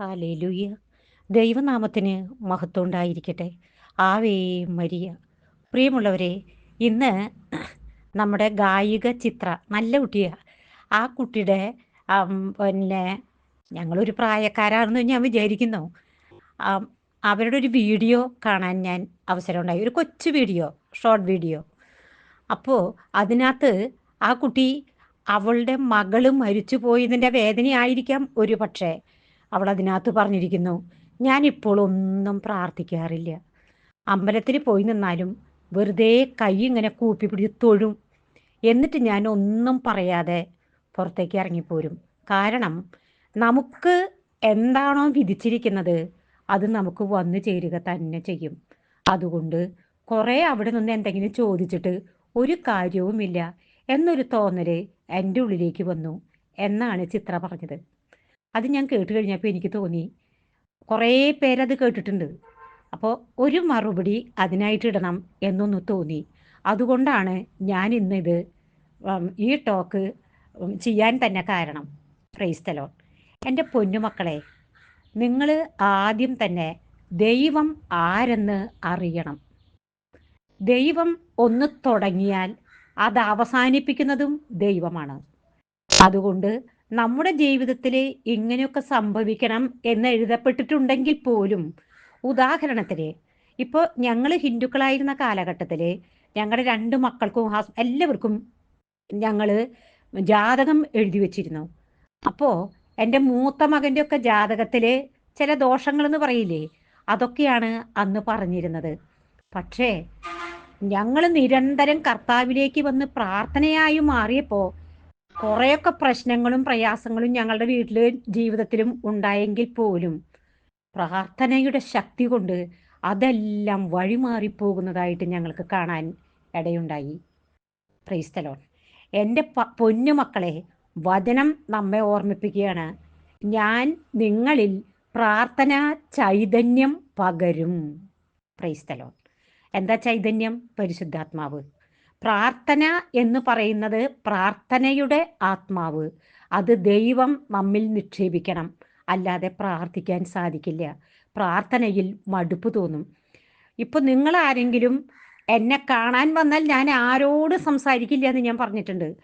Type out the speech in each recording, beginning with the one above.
Hallelujah. ദൈവനാമത്തിന് മഹത്വം ഉണ്ടായിരിക്കട്ടെ ആവേ മരിയ. പ്രിയമുള്ളവരെ ഇന്ന് നമ്മുടെ ഗായിക ചിത്ര നല്ല കുട്ടിയാണ് ആ കുട്ടിയുടെ പിന്നെ ഞങ്ങളൊരു പ്രായക്കാരാണെന്ന് ഞാൻ വിചാരിക്കുന്നു. അവരുടെ ഒരു വീഡിയോ കാണാൻ ഞാൻ അവസരമുണ്ടായി. ഒരു കൊച്ചു വീഡിയോ ഷോർട്ട് വീഡിയോ. അപ്പോൾ അതിനകത്ത് ആ കുട്ടി അവളുടെ മകൾ മരിച്ചു പോയതിന്റെ വേദനയായിരിക്കാം ഒരു പക്ഷേ അവൾ അതിനകത്ത് പറഞ്ഞിരിക്കുന്നു ഞാനിപ്പോൾ ഒന്നും പ്രാർത്ഥിക്കാറില്ല. അമ്പലത്തിൽ പോയി നിന്നാലും വെറുതെ കൈ ഇങ്ങനെ കൂപ്പി പിടിച്ച് തൊഴും. എന്നിട്ട് ഞാൻ ഒന്നും പറയാതെ പുറത്തേക്ക് ഇറങ്ങിപ്പോരും. കാരണം നമുക്ക് എന്താണോ വിധിച്ചിരിക്കുന്നത് അത് നമുക്ക് വന്നു ചേരുക തന്നെ ചെയ്യും. അതുകൊണ്ട് കുറേ അവിടെ നിന്ന് എന്തെങ്കിലും ചോദിച്ചിട്ട് ഒരു കാര്യവുമില്ല എന്നൊരു തോന്നൽ എന്റെ ഉള്ളിലേക്ക് വന്നു എന്നാണ് ചിത്ര പറഞ്ഞത്. അത് ഞാൻ കേട്ട് കഴിഞ്ഞപ്പോൾ എനിക്ക് തോന്നി. കുറേ പേരത് കേട്ടിട്ടുണ്ട്. അപ്പോൾ ഒരു മറുപടി അതിനായിട്ട് ഇടണം എന്നൊന്ന് തോന്നി. അതുകൊണ്ടാണ് ഞാൻ ഇന്നിത് ഈ ടോക്ക് ചെയ്യാൻ തന്നെ കാരണം. ക്രൈസ്തലോ എന്റെ പൊന്നുമക്കളെ നിങ്ങൾ ആദ്യം തന്നെ ദൈവം ആരെന്ന് അറിയണം. ദൈവം ഒന്ന് തുടങ്ങിയാൽ അത് അവസാനിപ്പിക്കുന്നതും ദൈവമാണ്. അതുകൊണ്ട് നമ്മുടെ ജീവിതത്തിൽ ഇങ്ങനെയൊക്കെ സംഭവിക്കണം എന്ന് എഴുതപ്പെട്ടിട്ടുണ്ടെങ്കിൽ പോലും ഉദാഹരണത്തിന് ഇപ്പോൾ ഞങ്ങൾ ഹിന്ദുക്കളായിരുന്ന കാലഘട്ടത്തിൽ ഞങ്ങളുടെ രണ്ട് മക്കൾക്കും എല്ലാവർക്കും ഞങ്ങൾ ജാതകം എഴുതി വെച്ചിരുന്നു. അപ്പോൾ എന്റെ മൂത്ത മകന്റെ ഒക്കെ ജാതകത്തിൽ ചില ദോഷങ്ങളെന്ന് പറയില്ലേ അതൊക്കെയാണ് അന്ന് പറഞ്ഞിരുന്നത്. പക്ഷേ ഞങ്ങൾ നിരന്തരം കർത്താവിലേക്ക് വന്ന് പ്രാർത്ഥനയായി മാറിയപ്പോൾ കുറേയൊക്കെ പ്രശ്നങ്ങളും പ്രയാസങ്ങളും ഞങ്ങളുടെ വീട്ടിലെ ജീവിതത്തിലും ഉണ്ടായെങ്കിൽ പോലും പ്രാർത്ഥനയുടെ ശക്തി കൊണ്ട് അതെല്ലാം വഴിമാറിപ്പോകുന്നതായിട്ട് ഞങ്ങൾക്ക് കാണാൻ ഇടയുണ്ടായി. ക്രൈസ്തലോൺ എന്റെ പൊന്നു മക്കളെ വചനം നമ്മെ ഓർമ്മിപ്പിക്കുകയാണ്. ഞാൻ നിങ്ങളിൽ പ്രാർത്ഥന ചൈതന്യം പകരും. ക്രൈസ്തലോൺ എന്താ ചൈതന്യം? പരിശുദ്ധാത്മാവ്. പ്രാർത്ഥന എന്ന് പറയുന്നത് പ്രാർത്ഥനയുടെ ആത്മാവ്. അത് ദൈവം നമ്മിൽ നിക്ഷേപിക്കണം. അല്ലാതെ പ്രാർത്ഥിക്കാൻ സാധിക്കില്ല. പ്രാർത്ഥനയിൽ മടുപ്പ് തോന്നും. ഇപ്പൊ നിങ്ങൾ ആരെങ്കിലും എന്നെ കാണാൻ വന്നാൽ ഞാൻ ആരോട് സംസാരിക്കില്ല എന്ന് ഞാൻ പറഞ്ഞിട്ടുണ്ട്.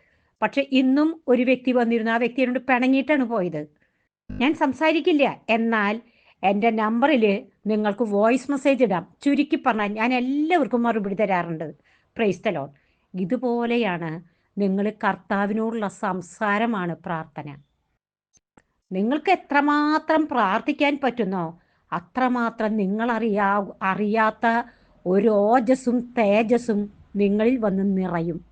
പക്ഷെ ഇന്നും ഒരു വ്യക്തി വന്നിരുന്നു. ആ വ്യക്തി എന്നോട് പിണങ്ങിയിട്ടാണ് പോയത്. ഞാൻ സംസാരിക്കില്ല. എന്നാൽ എന്റെ നമ്പറിൽ നിങ്ങൾക്ക് വോയിസ് മെസ്സേജ് ഇടാം. ചുരുക്കി പറഞ്ഞാൽ ഞാൻ എല്ലാവർക്കും മറുപടി തരാറുണ്ട്. പ്രൈസ്തലോൺ ഇതുപോലെയാണ് നിങ്ങൾ കർത്താവിനോടുള്ള സംസാരമാണ് പ്രാർത്ഥന. നിങ്ങൾക്ക് എത്രമാത്രം പ്രാർത്ഥിക്കാൻ പറ്റുന്നോ അത്രമാത്രം നിങ്ങൾ അറിയാ അറിയാത്ത ഒരു ഓജസ്സും തേജസ്സും നിങ്ങളിൽ വന്ന് നിറയും.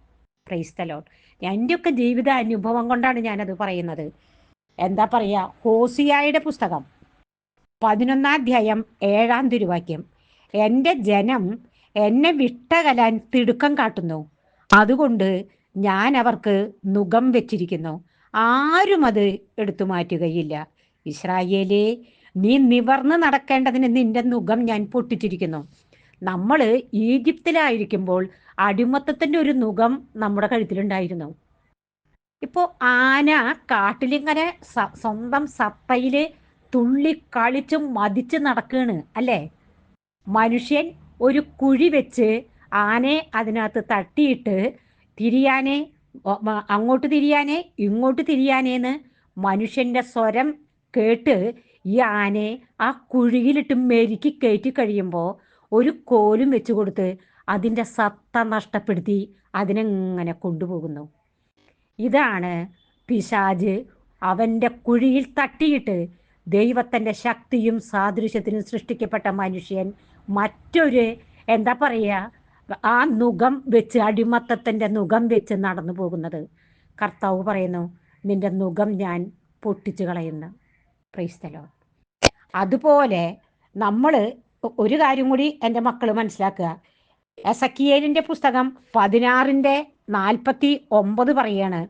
ക്രൈസ്തലോൺ എന്റെയൊക്കെ ജീവിത അനുഭവം കൊണ്ടാണ് ഞാനത് പറയുന്നത്. എന്താ പറയുക ഹോസിയായുടെ പുസ്തകം പതിനൊന്നാം അധ്യായം ഏഴാം തിരുവാക്യം. എന്റെ ജനം എന്നെ വിട്ടകലാൻ തിടുക്കം കാട്ടുന്നു. അതുകൊണ്ട് ഞാൻ അവർക്ക് നുഖം വെച്ചിരിക്കുന്നു. ആരും അത് എടുത്തു മാറ്റുകയില്ല. ഇസ്രായേലേ നീ നിവർന്ന് നടക്കേണ്ടതിന് നിന്റെ നുഖം ഞാൻ പൊട്ടിച്ചിരിക്കുന്നു. നമ്മൾ ഈജിപ്തിലായിരിക്കുമ്പോൾ അടിമത്തത്തിന്റെ ഒരു നുഖം നമ്മുടെ കഴുത്തിലുണ്ടായിരുന്നു. ഇപ്പോൾ ആന കാട്ടിലിങ്ങനെ സ്വന്തം സത്തയിൽ തുള്ളി കളിച്ചും മതിച്ച് നടക്കുകയാണ് അല്ലേ? മനുഷ്യൻ ഒരു കുഴി വെച്ച് ആനയെ അതിനകത്ത് തട്ടിയിട്ട് തിരിയാനേ അങ്ങോട്ട് തിരിയാനേ ഇങ്ങോട്ട് തിരിയാനേന്ന് മനുഷ്യന്റെ സ്വരം കേട്ട് ഈ ആനയെ ആ കുഴിയിലിട്ട് മെരുക്കി കയറ്റി കഴിയുമ്പോൾ ഒരു കോലും വെച്ച് കൊടുത്ത് അതിന്റെ സത്ത നഷ്ടപ്പെടുത്തി അതിനെങ്ങനെ കൊണ്ടുപോകുന്നു? ഇതാണ് പിശാജ് അവന്റെ കുഴിയിൽ തട്ടിയിട്ട് ദൈവത്തിന്റെ ശക്തിയും സാദൃശ്യത്തിനും സൃഷ്ടിക്കപ്പെട്ട മനുഷ്യൻ. മറ്റൊരു എന്താ പറയുക ആ നുഖം വെച്ച് അടിമത്തത്തിന്റെ നുഖം വെച്ച് നടന്നു പോകുന്നത്. കർത്താവ് പറയുന്നു നിന്റെ നുഖം ഞാൻ പൊട്ടിച്ചു കളയുന്നു. പ്രൈസ്തലോ അതുപോലെ നമ്മൾ ഒരു കാര്യം കൂടി എന്റെ മക്കൾ മനസ്സിലാക്കുക. എസക്കിയേലിന്റെ പുസ്തകം പതിനാറിന്റെ നാൽപ്പത്തി ഒമ്പത് പറയാണ്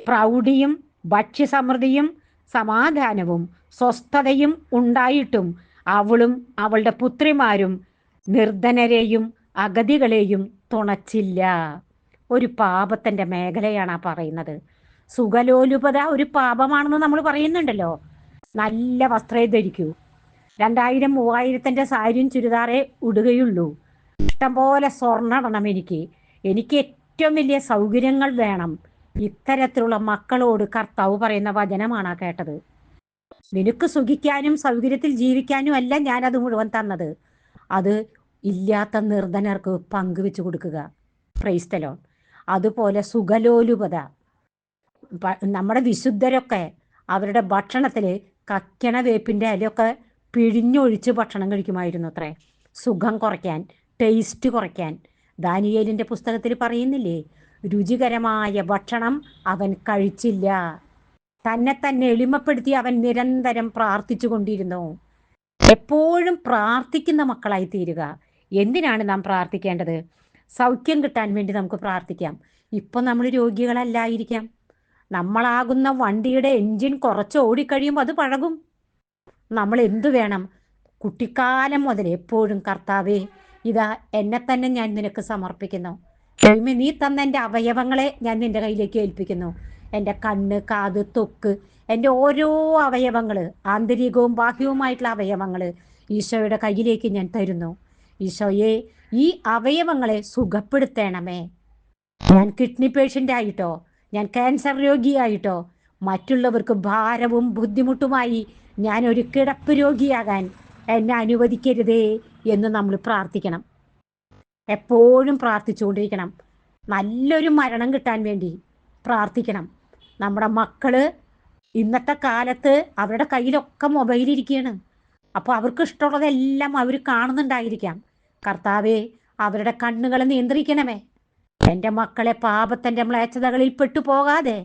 പ്രൗഢിയും ഭക്ഷ്യസമൃദ്ധിയും സമാധാനവും സ്വസ്ഥതയും ഉണ്ടായിട്ടും അവളും അവളുടെ പുത്രിമാരും നിർധനരെയും അഗതികളെയും തുണച്ചില്ല. ഒരു പാപത്തിന്റെ മേഖലയാണ് ആ പറയുന്നത്. സുഖലോലുപത ഒരു പാപമാണെന്ന് നമ്മൾ പറയുന്നുണ്ടല്ലോ. നല്ല വസ്ത്രേ ധരിക്കൂ. രണ്ടായിരം മൂവായിരത്തിന്റെ സാരിയും ചുരിദാറേ ഉടുകയുള്ളൂ. ഇഷ്ടംപോലെ സ്വർണ ഇടണം എനിക്ക്. എനിക്ക് ഏറ്റവും വലിയ സൗകര്യങ്ങൾ വേണം. ഇത്തരത്തിലുള്ള മക്കളോട് കർത്താവ് പറയുന്ന വചനമാണ് കേട്ടത്. നിനക്ക് സുഖിക്കാനും സൗകര്യത്തിൽ ജീവിക്കാനും അല്ല ഞാനത് മുഴുവൻ തന്നത്. അത് ഇല്ലാത്ത നിർധനർക്ക് പങ്കുവെച്ചു കൊടുക്കുക. ക്രൈസ്തലോ അതുപോലെ സുഖലോലുപത. നമ്മുടെ വിശുദ്ധരൊക്കെ അവരുടെ ഭക്ഷണത്തിൽ കക്കണ വേപ്പിന്റെ ഇലയൊക്കെ പിഴിഞ്ഞൊഴിച്ച് ഭക്ഷണം കഴിക്കുമായിരുന്നു അത്രേ. സുഖം കുറയ്ക്കാൻ ടേസ്റ്റ് കുറയ്ക്കാൻ. ദാനിയേലിന്റെ പുസ്തകത്തിൽ പറയുന്നില്ലേ രുചികരമായ ഭക്ഷണം അവൻ കഴിച്ചില്ല. തന്നെ തന്നെ എളിമപ്പെടുത്തി അവൻ നിരന്തരം പ്രാർത്ഥിച്ചു കൊണ്ടിരുന്നു എപ്പോഴും പ്രാർത്ഥിക്കുന്ന മക്കളായി തീരുക എന്തിനാണ് നാം പ്രാർത്ഥിക്കേണ്ടത്? സൗഖ്യം കിട്ടാൻ വേണ്ടി നമുക്ക് പ്രാർത്ഥിക്കാം. ഇപ്പൊ നമ്മൾ രോഗികളല്ലായിരിക്കാം. നമ്മളാകുന്ന വണ്ടിയുടെ എൻജിൻ കുറച്ച് ഓടിക്കഴിയുമ്പോൾ അത് പഴകും. നമ്മൾ എന്തു വേണം? കുട്ടിക്കാലം മുതൽ എപ്പോഴും കർത്താവേ ഇതാ എന്നെ തന്നെ ഞാൻ നിനക്ക് സമർപ്പിക്കുന്നു. നീ തന്ന എന്റെ അവയവങ്ങളെ ഞാൻ നിന്റെ കയ്യിലേക്ക് ഏൽപ്പിക്കുന്നു. എന്റെ കണ്ണ് കാത് തൊക്ക് എന്റെ ഓരോ അവയവങ്ങൾ ആന്തരികവും ബാഹ്യവുമായിട്ടുള്ള അവയവങ്ങൾ ഈശോയുടെ കയ്യിലേക്ക് ഞാൻ തരുന്നു. ഈശോയെ ഈ അവയവങ്ങളെ സുഖപ്പെടുത്തണമേ. ഞാൻ കിഡ്നി പേഷ്യന്റ് ആയിട്ടോ ഞാൻ ക്യാൻസർ രോഗിയായിട്ടോ മറ്റുള്ളവർക്ക് ഭാരവും ബുദ്ധിമുട്ടുമായി ഞാൻ ഒരു കിടപ്പ് രോഗിയാകാൻ എന്നെ അനുവദിക്കരുതേ എന്ന് നമ്മൾ പ്രാർത്ഥിക്കണം. എപ്പോഴും പ്രാർത്ഥിച്ചുകൊണ്ടിരിക്കണം. നല്ലൊരു മരണം കിട്ടാൻ വേണ്ടി പ്രാർത്ഥിക്കണം. നമ്മുടെ മക്കൾ ഇന്നത്തെ കാലത്ത് അവരുടെ കയ്യിലൊക്കെ മൊബൈലിരിക്കുകയാണ് അപ്പോൾ അവർക്ക് ഇഷ്ടമുള്ളതെല്ലാം അവർ കാണുന്നുണ്ടായിരിക്കാം. കർത്താവെ അവരുടെ കണ്ണുകളെ നിയന്ത്രിക്കണമേ. എന്റെ മക്കളെ പാപത്തിന്റെ മ്ലേച്ഛതകളിൽ പെട്ടു പോകാതെ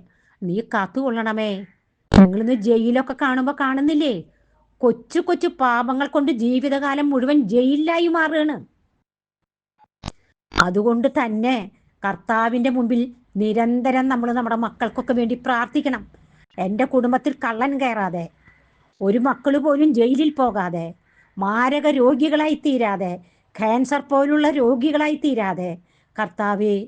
നീ കാത്തുകൊള്ളണമേ. നിങ്ങളിന്ന് ജയിലൊക്കെ കാണുമ്പോൾ കാണുന്നില്ലേ? കൊച്ചു കൊച്ചു പാപങ്ങൾ കൊണ്ട് ജീവിതകാലം മുഴുവൻ ജയിലിലായി മാറുകയാണ്. അതുകൊണ്ട് തന്നെ കർത്താവിന്റെ മുമ്പിൽ നിരന്തരം നമ്മൾ നമ്മുടെ മക്കൾക്കൊക്കെ വേണ്ടി പ്രാർത്ഥിക്കണം. എന്റെ കുടുംബത്തിൽ കള്ളൻ കയറാതെ ഒരു മക്കൾ പോലും ജയിലിൽ പോകാതെ മാരക രോഗികളായി തീരാതെ ക്യാൻസർ പോലുള്ള രോഗികളായി തീരാതെ കർത്താവെ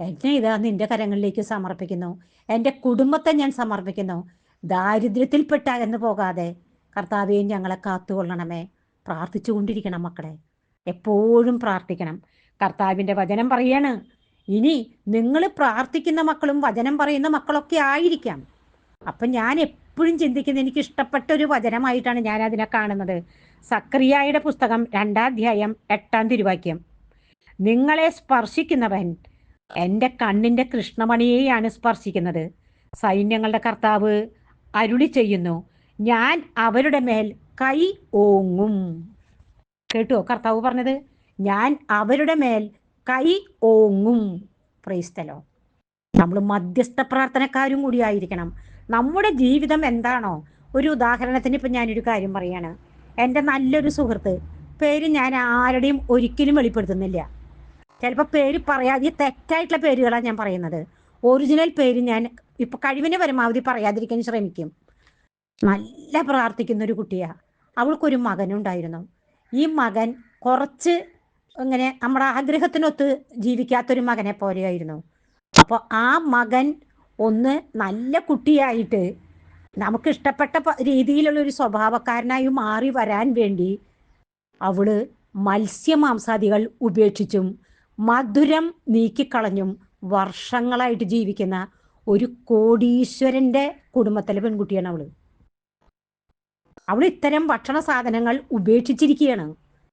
എന്നെ ഇതാ നിന്റെ കരങ്ങളിലേക്ക് സമർപ്പിക്കുന്നു. എന്റെ കുടുംബത്തെ ഞാൻ സമർപ്പിക്കുന്നു. ദാരിദ്ര്യത്തിൽപ്പെട്ട എന്ന് പോകാതെ കർത്താവെ ഞങ്ങളെ കാത്തുകൊള്ളണമേ. പ്രാർത്ഥിച്ചു കൊണ്ടിരിക്കണം മക്കളെ. എപ്പോഴും പ്രാർത്ഥിക്കണം. കർത്താവിന്റെ വചനം പറയാണ് ഇനി നിങ്ങൾ പ്രാർത്ഥിക്കുന്ന മക്കളും വചനം പറയുന്ന മക്കളൊക്കെ ആയിരിക്കാം. അപ്പം ഞാൻ എപ്പോഴും ചിന്തിക്കുന്ന എനിക്ക് ഇഷ്ടപ്പെട്ട ഒരു വചനമായിട്ടാണ് ഞാൻ അതിനെ കാണുന്നത്. സക്രിയായുടെ പുസ്തകം രണ്ടാധ്യായം എട്ടാം തിരുവാക്യം. നിങ്ങളെ സ്പർശിക്കുന്നവൻ എന്റെ കണ്ണിന്റെ കൃഷ്ണമണിയെയാണ് സ്പർശിക്കുന്നത്. സൈന്യങ്ങളുടെ കർത്താവ് അരുളി ചെയ്യുന്നു ഞാൻ അവരുടെ മേൽ കൈ ഓങ്ങും. കേട്ടോ കർത്താവ് പറഞ്ഞത്? ഞാൻ അവരുടെ മേൽ കൈ ഓങ്ങും. പ്രൈസ്തലോ നമ്മൾ മധ്യസ്ഥ പ്രാർത്ഥനക്കാരും കൂടി ആയിരിക്കണം നമ്മുടെ ജീവിതം എന്താണോ? ഒരു ഉദാഹരണത്തിന് ഇപ്പം ഞാനൊരു കാര്യം പറയാണ്. എന്റെ നല്ലൊരു സുഹൃത്ത് പേര് ഞാൻ ആരുടെയും ഒരിക്കലും വെളിപ്പെടുത്തുന്നില്ല. ചിലപ്പോൾ പേര് പറയാതെ തെറ്റായിട്ടുള്ള പേരുകളാണ് ഞാൻ പറയുന്നത്. ഒറിജിനൽ പേര് ഞാൻ ഇപ്പം കഴിവിന് പരമാവധി പറയാതിരിക്കാൻ ശ്രമിക്കും. നല്ല പ്രാർത്ഥിക്കുന്ന ഒരു കുട്ടിയാണ് അവൾക്കൊരു മകനുണ്ടായിരുന്നു. ഈ മകൻ കുറച്ച് ഇങ്ങനെ നമ്മുടെ ആഗ്രഹത്തിനൊത്ത് ജീവിക്കാത്തൊരു മകനെ പോലെയായിരുന്നു. അപ്പോൾ ആ മകൻ ഒന്ന് നല്ല കുട്ടിയായിട്ട് നമുക്ക് ഇഷ്ടപ്പെട്ട രീതിയിലുള്ള ഒരു സ്വഭാവക്കാരനായി മാറി വരാൻ വേണ്ടി അവൾ മത്സ്യമാംസാദികൾ ഉപേക്ഷിച്ചും മധുരം നീക്കിക്കളഞ്ഞും വർഷങ്ങളായിട്ട് ജീവിക്കുന്ന ഒരു കോടീശ്വരന്റെ കുടുംബത്തിലെ പെൺകുട്ടിയാണ് അവൾ. അവൾ ഇത്തരം ഭക്ഷണ സാധനങ്ങൾ ഉപേക്ഷിച്ചിരിക്കുകയാണ്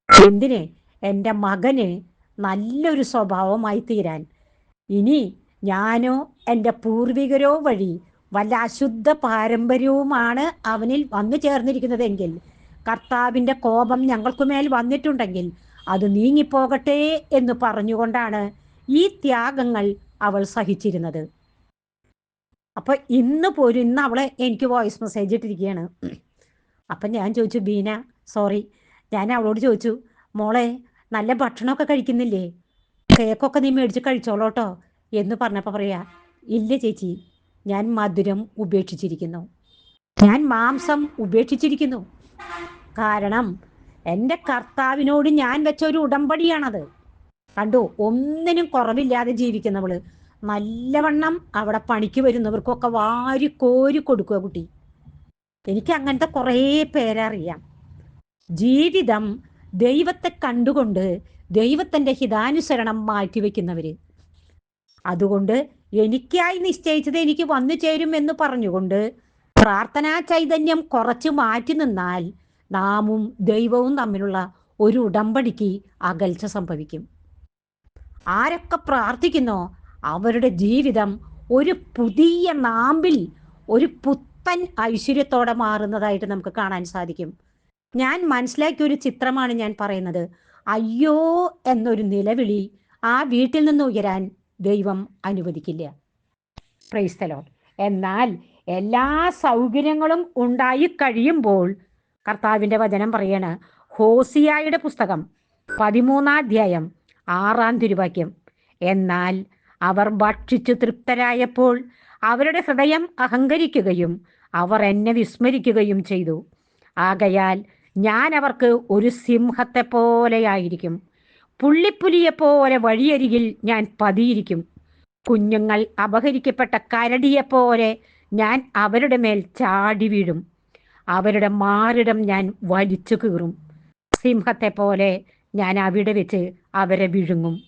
എന്തിന്? എന്റെ മകന് നല്ലൊരു സ്വഭാവമായി തീരാൻ. ഇനി ഞാനോ എന്റെ പൂർവികരോ വഴി വല്ല അശുദ്ധ പാരമ്പര്യവുമാണ് അവനിൽ വന്നു ചേർന്നിരിക്കുന്നതെങ്കിൽ കർത്താവിന്റെ കോപം ഞങ്ങൾക്കുമേൽ വന്നിട്ടുണ്ടെങ്കിൽ അത് നീങ്ങിപ്പോകട്ടെ എന്ന് പറഞ്ഞുകൊണ്ടാണ് ഈ ത്യാഗങ്ങൾ അവൾ സഹിച്ചിരുന്നത്. അപ്പൊ ഇന്ന് പോലും ഇന്ന് അവളെ എനിക്ക് വോയിസ് മെസ്സേജ് ഇട്ടിരിക്കുകയാണ്. അപ്പം ഞാൻ ചോദിച്ചു ബീന സോറി ഞാൻ അവളോട് ചോദിച്ചു മോളെ നല്ല ഭക്ഷണമൊക്കെ കഴിക്കുന്നില്ലേ? കേക്കൊക്കെ നീ മേടിച്ച് കഴിച്ചോളോട്ടോ. എന്ന് പറഞ്ഞപ്പോൾ പറയാ ഇല്ല ചേച്ചി ഞാൻ മധുരം ഉപേക്ഷിച്ചിരിക്കുന്നു. ഞാൻ മാംസം ഉപേക്ഷിച്ചിരിക്കുന്നു. കാരണം എന്റെ കർത്താവിനോട് ഞാൻ വെച്ച ഒരു ഉടമ്പടിയാണത്. കണ്ടു ഒന്നിനും കുറവില്ലാതെ ജീവിക്കുന്നവൾ. നല്ലവണ്ണം അവിടെ പണിക്ക് വരുന്നവർക്കൊക്കെ വാരി കോരി കൊടുക്കുക കുട്ടി. എനിക്ക് അങ്ങനത്തെ കുറേ പേരറിയാം ജീവിതം ദൈവത്തെ കണ്ടുകൊണ്ട് ദൈവത്തിന്റെ ഹിതാനുസരണം മാറ്റിവെക്കുന്നവര്. അതുകൊണ്ട് എനിക്കായി നിശ്ചയിച്ചത് എനിക്ക് വന്നു ചേരും എന്ന് പറഞ്ഞുകൊണ്ട് പ്രാർത്ഥനാ ചൈതന്യം കുറച്ച് മാറ്റി നിന്നാൽ നാമും ദൈവവും തമ്മിലുള്ള ഒരു ഉടമ്പടിക്ക് അകൽച്ച സംഭവിക്കും. ആരൊക്കെ പ്രാർത്ഥിക്കുന്നോ അവരുടെ ജീവിതം ഒരു പുതിയ നാമ്പിൽ ഒരു പുത്തൻ ഐശ്വര്യത്തോടെ മാറുന്നതായിട്ട് നമുക്ക് കാണാൻ സാധിക്കും. ഞാൻ മനസ്സിലാക്കിയ ഒരു ചിത്രമാണ് ഞാൻ പറയുന്നത്. അയ്യോ എന്നൊരു നിലവിളി ആ വീട്ടിൽ നിന്ന് ഉയരാൻ ദൈവം അനുവദിക്കില്ല. പ്രൈസ്തലോ എന്നാൽ എല്ലാ സൗകര്യങ്ങളും ഉണ്ടായി കഴിയുമ്പോൾ കർത്താവിന്റെ വചനം പറയാണ് ഹോസിയായുടെ പുസ്തകം പതിമൂന്നാം അധ്യായം ആറാം തിരുവാക്യം. എന്നാൽ അവർ ഭക്ഷിച്ചു തൃപ്തരായപ്പോൾ അവരുടെ ഹൃദയം അഹങ്കരിക്കുകയും അവർ എന്നെ വിസ്മരിക്കുകയും ചെയ്തു. ആകയാൽ ഞാൻ അവർക്ക് ഒരു സിംഹത്തെ പോലെയായിരിക്കും പുള്ളിപ്പുലിയെപ്പോലെ വഴിയരികിൽ ഞാൻ പതിയിരിക്കും. കുഞ്ഞുങ്ങൾ അപഹരിക്കപ്പെട്ട കരടിയെപ്പോലെ ഞാൻ അവരുടെ മേൽ ചാടി വീഴും. അവരുടെ മാറിടം ഞാൻ വലിച്ചു കീറും. സിംഹത്തെ പോലെ ഞാൻ അവിടെ വെച്ച് അവരെ വിഴുങ്ങും.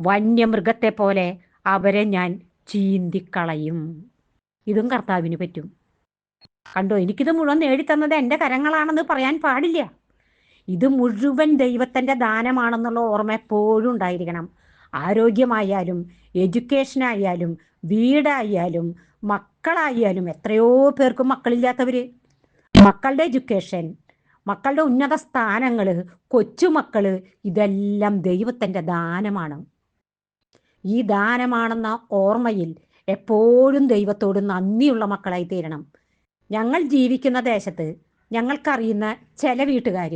വന്യമൃഗത്തെ പോലെ അവരെ ഞാൻ ചീന്തിക്കളയും. ഇതും കർത്താവിന് പറ്റും. കണ്ടോ എനിക്കിത് മുഴുവൻ നേടിത്തന്നത് എന്റെ കരങ്ങളാണെന്ന് പറയാൻ പാടില്ല. ഇത് മുഴുവൻ ദൈവത്തിന്റെ ദാനമാണെന്നുള്ള ഓർമ്മ എപ്പോഴും ഉണ്ടായിരിക്കണം. ആരോഗ്യമായാലും എഡ്യൂക്കേഷനായാലും വീടായാലും മക്കളായാലും എത്രയോ പേർക്ക് മക്കളില്ലാത്തവർ മക്കളുടെ എഡ്യൂക്കേഷൻ മക്കളുടെ ഉന്നത സ്ഥാനങ്ങൾ കൊച്ചുമക്കൾ ഇതെല്ലാം ദൈവത്തിന്റെ ദാനമാണ്. ഈ ദാനമാണെന്ന ഓർമ്മയിൽ എപ്പോഴും ദൈവത്തോട് നന്ദിയുള്ള മക്കളായി തീരണം ഞങ്ങൾ ജീവിക്കുന്ന ദേശത്ത് ഞങ്ങൾക്കറിയുന്ന ചില വീട്ടുകാർ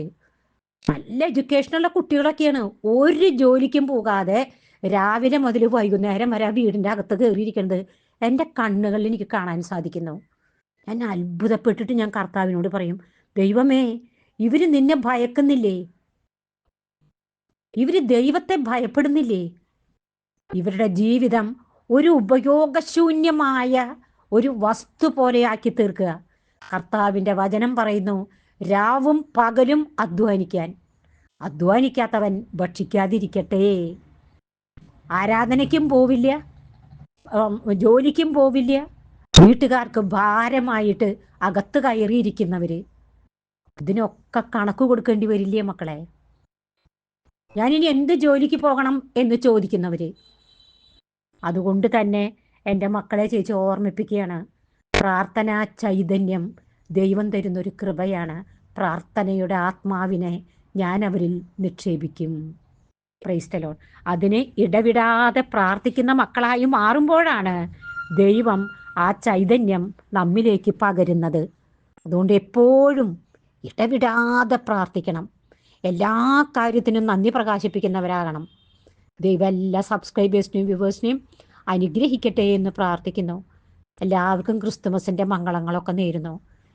നല്ല എഡ്യൂക്കേഷനുള്ള കുട്ടികളൊക്കെയാണ്. ഒരു ജോലിക്കും പോകാതെ രാവിലെ മുതൽ വൈകുന്നേരം വരെ ആ വീടിന്റെ അകത്ത് കയറിയിരിക്കുന്നത് എന്റെ കണ്ണുകളിൽ എനിക്ക് കാണാൻ സാധിക്കുന്നു. ഞാൻ അത്ഭുതപ്പെട്ടിട്ട് ഞാൻ കർത്താവിനോട് പറയും ദൈവമേ ഇവർ നിന്നെ ഭയക്കുന്നില്ലേ? ഇവർ ദൈവത്തെ ഭയപ്പെടുന്നില്ലേ? ഇവരുടെ ജീവിതം ഒരു ഉപയോഗശൂന്യമായ ഒരു വസ്തു പോലെയാക്കി തീർക്കുക. കർത്താവിന്റെ വചനം പറയുന്നു രാവും പകലും അധ്വാനിക്കാൻ. അധ്വാനിക്കാത്തവൻ ഭക്ഷിക്കാതിരിക്കട്ടെ. ആരാധനയ്ക്കും പോവില്ല. ജോലിക്കും പോവില്ല. വീട്ടുകാർക്ക് ഭാരമായിട്ട് അകത്ത് കയറിയിരിക്കുന്നവര്. ഇതിനൊക്കെ കണക്ക് കൊടുക്കേണ്ടി വരില്ലേ മക്കളെ? ഞാനിനി എന്ത് ജോലിക്ക് പോകണം എന്ന് ചോദിക്കുന്നവര്? അതുകൊണ്ട് തന്നെ എന്റെ മക്കളെ ചേച്ചി ഓർമ്മിപ്പിക്കുകയാണ്. പ്രാർത്ഥനാ ചൈതന്യം ദൈവം തരുന്നൊരു കൃപയാണ്. പ്രാർത്ഥനയുടെ ആത്മാവിനെ ഞാൻ അവരിൽ നിക്ഷേപിക്കും. പ്രൈസ്റ്റലോൺ അതിനെ ഇടവിടാതെ പ്രാർത്ഥിക്കുന്ന മക്കളായി മാറുമ്പോഴാണ് ദൈവം ആ ചൈതന്യം നമ്മിലേക്ക് പകരുന്നത്. അതുകൊണ്ട് എപ്പോഴും ഇടവിടാതെ പ്രാർത്ഥിക്കണം. എല്ലാ കാര്യത്തിനും നന്ദി പ്രകാശിപ്പിക്കുന്നവരാകണം. ദൈവം എല്ലാ സബ്സ്ക്രൈബേഴ്സിനെയും വ്യൂവേഴ്സിനെയും അനുഗ്രഹിക്കട്ടെ എന്ന് പ്രാർത്ഥിക്കുന്നു. എല്ലാവർക്കും ക്രിസ്തുമസിന്റെ മംഗളങ്ങളൊക്കെ നേരുന്നു.